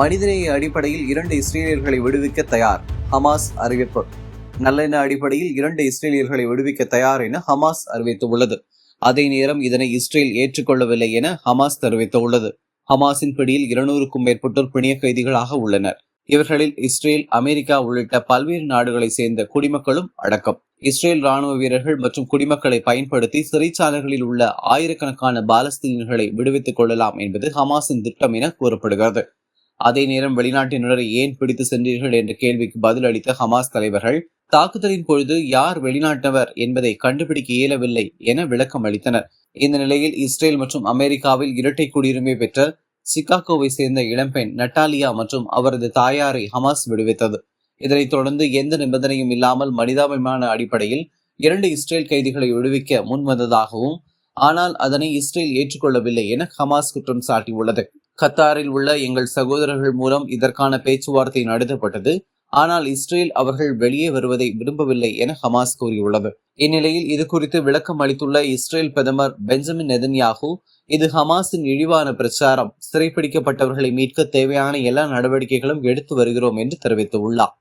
மனிதநேய அடிப்படையில் இரண்டு இஸ்ரேலியர்களை விடுவிக்க தயார். ஹமாஸ் அறிவிப்பு. நல்லெண்ண அடிப்படையில் இரண்டு இஸ்ரேலியர்களை விடுவிக்க தயார் என ஹமாஸ் அறிவித்துள்ளது. அதே நேரம் இதனை இஸ்ரேல் ஏற்றுக்கொள்ளவில்லை என ஹமாஸ் தெரிவித்துள்ளது. ஹமாஸின் பிடியில் இருநூறுக்கும் மேற்பட்டோர் பிணைய கைதிகளாக உள்ளனர். இவர்களில் இஸ்ரேல் அமெரிக்கா உள்ளிட்ட பல்வேறு நாடுகளைச் சேர்ந்த குடிமக்களும் அடக்கம். இஸ்ரேல் ராணுவ வீரர்கள் மற்றும் குடிமக்களை பயன்படுத்தி சிறைச்சாலைகளில் உள்ள ஆயிரக்கணக்கான பாலஸ்தீனர்களை விடுவித்துக் கொள்ளலாம் என்பது ஹமாஸின் திட்டம் என கூறப்படுகிறது. அதே நேரம் வெளிநாட்டினரை ஏன் பிடித்து சென்றீர்கள் என்ற கேள்விக்கு பதிலளித்த ஹமாஸ் தலைவர்கள் தாக்குதலின் பொழுது யார் வெளிநாட்டவர் என்பதை கண்டுபிடிக்க இயலவில்லை என விளக்கம் அளித்தனர். இந்த நிலையில் இஸ்ரேல் மற்றும் அமெரிக்காவில் இரட்டை குடியுரிமை பெற்ற சிகாகோவை சேர்ந்த இளம்பெண் நட்டாலியா மற்றும் அவரது தாயாரை ஹமாஸ் விடுவித்தது. இதனைத் தொடர்ந்து எந்த நிபந்தனையும் இல்லாமல் மனிதாபிமான அடிப்படையில் இரண்டு இஸ்ரேல் கைதிகளை விடுவிக்க முன்வந்ததாகவும் ஆனால் அதனை இஸ்ரேல் ஏற்றுக்கொள்ளவில்லை என ஹமாஸ் குற்றம் சாட்டியுள்ளது. கத்தாரில் உள்ள எங்கள் சகோதரர்கள் மூலம் இதற்கான பேச்சுவார்த்தை நடத்தப்பட்டது. ஆனால் இஸ்ரேல் அவர்கள் வெளியே வருவதை விரும்பவில்லை என ஹமாஸ் கூறியுள்ளது. இந்நிலையில் இது குறித்து விளக்கம் அளித்துள்ள இஸ்ரேல் பிரதமர் பெஞ்சமின் நெதன்யாகு இது ஹமாஸின் இழிவான பிரச்சாரம். சிறைப்பிடிக்கப்பட்டவர்களை மீட்க தேவையான எல்லா நடவடிக்கைகளும் எடுத்து வருகிறோம் என்று தெரிவித்துள்ளார்.